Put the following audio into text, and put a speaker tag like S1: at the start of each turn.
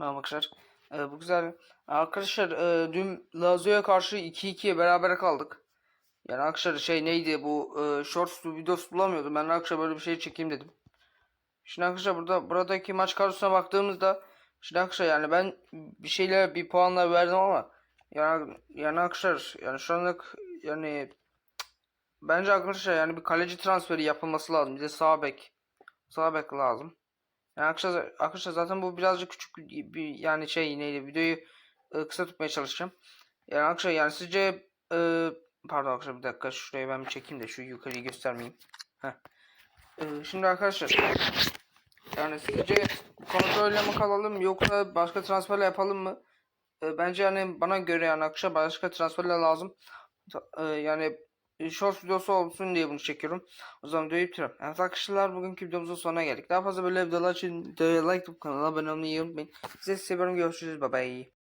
S1: Merhaba arkadaşlar. Ee, bu güzel. Arkadaşlar e, dün Lazio'ya karşı 2-2'ye beraber kaldık. Yani arkadaşlar şey neydi bu e, shorts videosu bulamıyordum. Ben arkadaşlar böyle bir şey çekeyim dedim. Şimdi arkadaşlar burada buradaki maç kadrosuna baktığımızda şimdi arkadaşlar yani ben bir şeyler bir puanla verdim ama yani yani arkadaşlar yani şu anlık yani bence arkadaşlar yani bir kaleci transferi yapılması lazım. Bir de sağ bek sağ bek lazım. Yani arkadaşlar, arkadaşlar zaten bu birazcık küçük bir yani şey neydi videoyu e, kısa tutmaya çalışacağım. Yani arkadaşlar yani sizce e, pardon arkadaşlar bir dakika şurayı ben bir çekeyim de şu yukarıyı göstermeyeyim. E, şimdi arkadaşlar yani sizce kontrolle mi kalalım yoksa başka transferle yapalım mı? E, bence yani bana göre yani arkadaşlar başka transferler lazım. E, yani short videosu olsun diye bunu çekiyorum. O zaman videoyu bitiriyorum. Evet arkadaşlar bugünkü videomuzun sonuna geldik. Daha fazla böyle videolar için videoya like atıp kanala abone olmayı unutmayın. Sizi seviyorum görüşürüz bye bye.